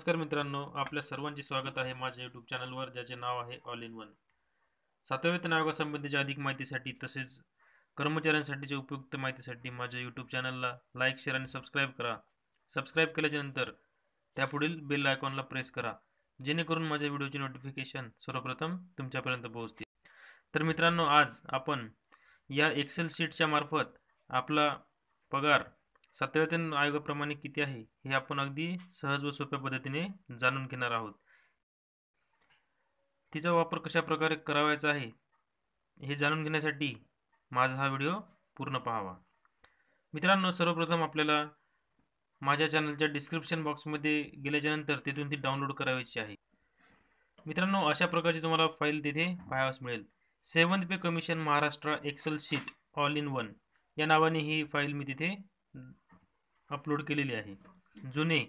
नमस्कार मित्रांनो आपल्या सर्वांचे स्वागत आहे माझ्या यूट्यूब चॅनलवर ज्याचे नाव आहे ऑल इन वन सातव्या वेतन आयोगासंबंधीच्या अधिक माहितीसाठी तसेच कर्मचाऱ्यांसाठीच्या उपयुक्त माहितीसाठी माझ्या यूट्यूब चॅनलला लाईक शेअर आणि सबस्क्राईब करा. सबस्क्राईब केल्याच्यानंतर त्यापुढील बेल आयकॉनला प्रेस करा जेणेकरून माझ्या व्हिडिओचे नोटिफिकेशन सर्वप्रथम तुमच्यापर्यंत पोहोचतील. तर मित्रांनो आज आपण या एक्सेल शीटच्या मार्फत आपला पगार सातव्या वेतन आयोगाप्रमाणे किती आहे हे आपण अगदी सहज व सोप्या पद्धतीने जाणून घेणार आहोत. तिचा वापर कशा प्रकारे करावायचा आहे हे जाणून घेण्यासाठी माझा हा व्हिडिओ पूर्ण पाहावा. मित्रांनो सर्वप्रथम आपल्याला माझ्या चॅनलच्या डिस्क्रिप्शन बॉक्समध्ये गेल्याच्यानंतर तिथून ती डाउनलोड करायची आहे. मित्रांनो अशा प्रकारची तुम्हाला फाईल तिथे पाहावास मिळेल. Seventh pay commission Maharashtra excel sheet all in one या नावाने ही फाईल मी तिथे अपलोड केलेली आहे. जुने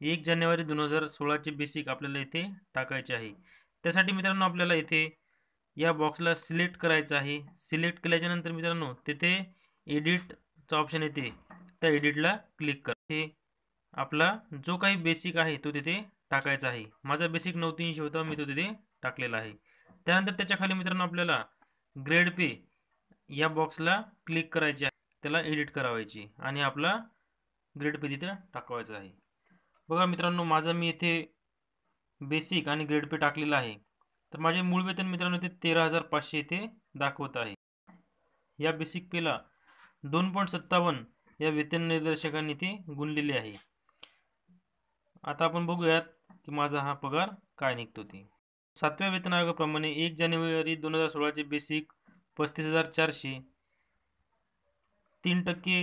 एक जानेवारी दोन हजार सोळाचे बेसिक आपल्याला इथे टाकायचे आहे. त्यासाठी मित्रांनो आपल्याला इथे या बॉक्सला सिलेक्ट करायचं आहे. सिलेक्ट केल्याच्यानंतर मित्रांनो तिथे एडिटचा ऑप्शन येते त्या एडिटला क्लिक कर. ते आपला जो काही बेसिक आहे तो तिथे टाकायचा आहे. माझा बेसिक नऊ तीनशे होता मी तो तिथे टाकलेला आहे. त्यानंतर त्याच्याखाली मित्रांनो आपल्याला ग्रेड पे या बॉक्सला क्लिक करायचे आहे. त्याला एडिट करावायची आणि आपला ग्रेड पे तिथे टाकवायचा आहे. बघा मित्रांनो माझा मी इथे बेसिक आणि ग्रेड पे टाकलेला आहे. तर माझे मूळ वेतन मित्रांनो ते तेरा हजार पाचशे येथे दाखवत आहे. या बेसिक पेला दोन पॉईंट सत्तावन्न या वेतन निर्देशकांनी ते गुणलेले आहे. आता आपण बघूयात की माझा हा पगार काय निघतो ते. सातव्या वेतन आयोगाप्रमाणे एक जानेवारी दोन हजार सोळाचे बेसिक पस्तीस हजार चारशे तीन टक्के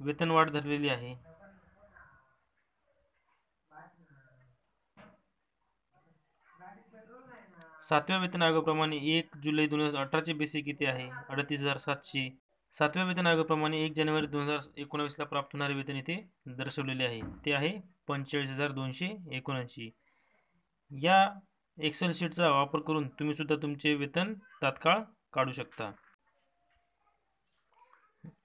वेतन वाढ धरलेली आहे. सातव्या वेतन आयोगाप्रमाणे एक जुलै दोन हजार अठराचे बेसिक किती आहे? अडतीस हजार सातशे. सातव्या वेतन आयोगाप्रमाणे एक जानेवारी दोन हजार एकोणावीसला प्राप्त होणारे वेतन इथे दर्शवलेले आहे. ते आहे पंचेचाळीस हजार दोनशे एकोणऐंशी. या एक्सेल शीटचा वापर करून तुम्ही सुद्धा तुमचे वेतन तात्काळ काढू शकता.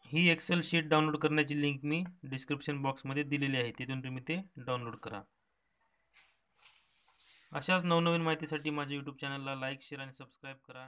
ही एक्सेल शीट डाउनलोड करण्याची लिंक मी डिस्क्रिप्शन बॉक्समध्ये दिलेली आहे. तिथून तुम्ही ते डाउनलोड करा. अशाच नवनवीन माहितीसाठी माझ्या यूट्यूब चॅनलला लाईक शेअर आणि सबस्क्राईब करा.